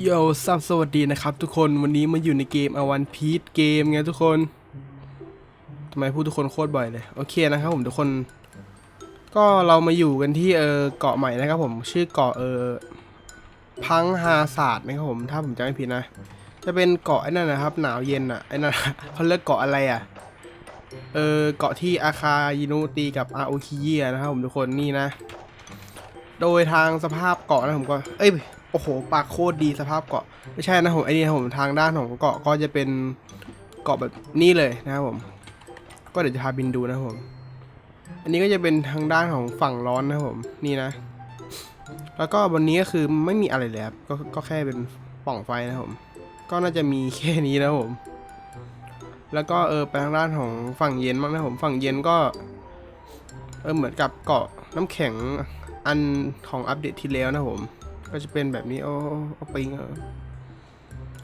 โยซับสวัสดีนะครับทุกคนวันนี้มาอยู่ในเกมอวันพีทเกมไงทุกคนทำไมพูดทุกคนโคตรบ่อยเลยโอเคนะครับผมทุกคน ก็เรามาอยู่กันที่เออเกาะใหม่นะครับผมชื่อเกาะเออพังฮาศาสตร์นะครับผมถ้าผมจำไม่ผิดนะ จะเป็นเกาะไอ้นั่นนะครับ หนาวเย็นอะไอ้นั่นเขาเรียกเกาะอะไรอะเออเกาะที่อาคายินุตีกับอาโอคิเยียนะครับผมทุกคนนี่นะ โดยทางสภาพเกาะนะผมก็ เอ้ย โอ้โห ปากโคตรดีสภาพเกาะ ไม่ใช่นะผมไอ้นี่นะผมทางด้านของเกาะก็จะเป็นเกาะแบบนี้เลยนะครับผม ก็เดี๋ยวจะพาบินดูนะผม อันนี้ก็จะเป็นทางด้านของฝั่งร้อนนะผม นี่นะ แล้วก็บนนี้ก็คือไม่มีอะไรเลยครับก็ก็แค่เป็นป่องไฟนะผม ก็น่าจะมีแค่นี้นะผม แล้วก็เออไปทางด้านของฝั่งเย็นบ้างนะผม ฝั่งเย็นก็ เออเหมือนกับเกาะน้ำแข็ง อันของอัปเดตที่แล้วนะผม ก็จะเป็นแบบนี้โอ้โอ้ปิง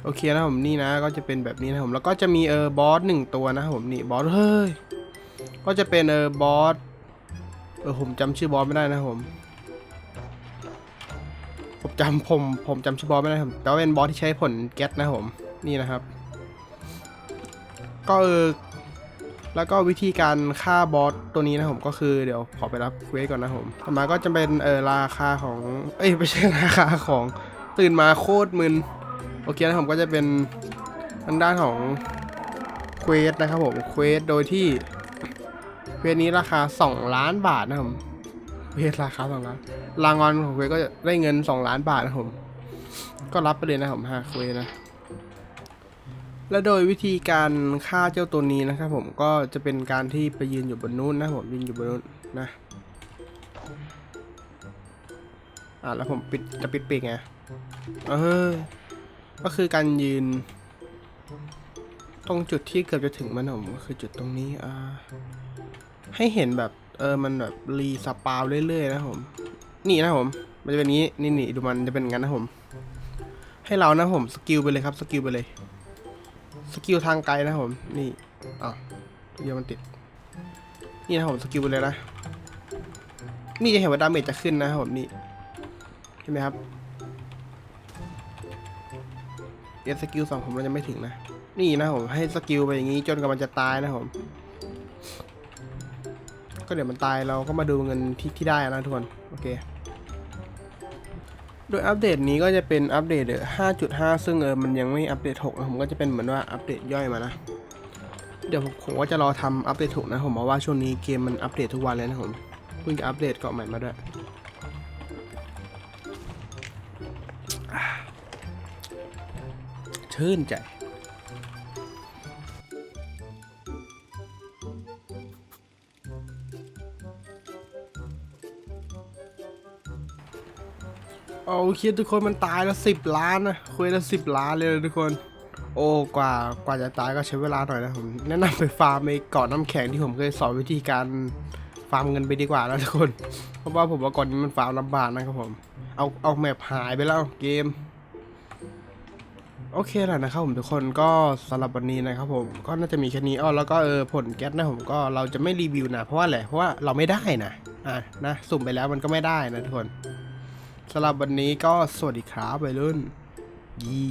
โอเคนะผมนี่นะ ก็จะเป็นแบบนี้นะผมแล้วก็จะมีเออบอสหนึ่งตัวนะผมนี่บอสเฮ้ยก็จะเป็นเออบอสเออผมจำชื่อบอสไม่ได้นะผมผมจำผมผมจำชื่อบอสไม่ได้ครับแต่ว่าเป็นบอสที่ใช้ผลแก๊สนะผมนี่นะครับ ก็เออ แล้วก็วิธีการฆ่าบอสตัวนี้นะผมก็คือเดี๋ยวขอไปรับเควสก่อนนะผมต่อมาก็จะเป็นเออราคาของ เอ้ยไม่ใช่ราคาของตื่นมาโคตรมึนโอเคนะผมก็จะเป็นทางด้านของเควสนะครับผมเควสโดยที่เควสนี้ราคา 2 ล้านบาทนะครับผมเควสราคา2ล้านรางวัลของเควสก็จะได้เงิน 2 ล้านบาทนะผมก็รับไปเลยนะผมห้าเควสนะ และโดยวิธีการฆ่าเจ้าตัวนี้นะครับผมก็จะเป็นการที่ไปยืนอยู่บนนู้นนะผมยืนอยู่บนนู้นนะอะแล้วผมปิดจะปิดปีกไงเออก็คือการยืน ตรงจุดที่เกือบจะถึงมันผมก็คือจุดตรงนี้อ่าให้เห็นแบบเออมันแบบรีสปาวเรื่อยๆนะผมนี่นะผม มันจะเป็นนี้นี่นี่ดูมันจะเป็นงั้นนะผม ให้เรานะผมสกิลไปเลยครับสกิลไปเลย สกิลทางไกลนะครับผม นี่อะเดี๋ยวมันติด นี่นะครับผมสกิลเลยนะ นี่จะเห็นว่าดาเมจจะขึ้นนะครับผมนี่ เห็นไหมครับเอสกิลสองผมมันจะไม่ถึงนะ นี่นะผมให้สกิลไปอย่างนี้จนกว่ามันจะตายนะผม ก็เดี๋ยวมันตายเราก็มาดูเงินที่ที่ได้นะทุกคน โอเค โดยอัปเดตนี้ก็จะเป็นอัปเดต 5.5 ซึ่งเออมันยังไม่อัปเดต 6 นะผมก็จะเป็นเหมือนว่าอัปเดตย่อยมานะ เดี๋ยวผมผมก็จะรอทำอัปเดต 6 นะผมเพราะว่าช่วงนี้เกมมันอัปเดตทุกวันเลยนะผม เพิ่งจะอัปเดตเกาะใหม่มาด้วยชื่นใจ โอเคทุกคนมันตายแล้วสิบล้านนะคุยแล้วสิบล้านเลยนะทุกคน โอ้กว่ากว่าจะตายก็ใช้เวลาหน่อยนะผมแนะนำไปฟาร์มไอ้เกาะน้ำแข็งที่ผมเคยสอนวิธีการฟาร์มเงินไปดีกว่าแล้วทุกคน เพราะว่าผมว่าก่อนนี้มันฟาร์มลำบากนะครับผม เอาเอาแมปหายไปแล้วเกมโอเคแหละนะครับผมทุกคนก็สำหรับวันนี้นะครับผมก็น่าจะมีแค่นี้อ้อแล้วก็เออผลแก๊สนะผมก็เราจะไม่รีวิวนะเพราะว่าอะไรเพราะว่าเราไม่ได้นะอะนะสุ่มไปแล้วมันก็ไม่ได้นะทุกคน สำหรับวันนี้ก็สวัสดีครับวัยรุ่นยี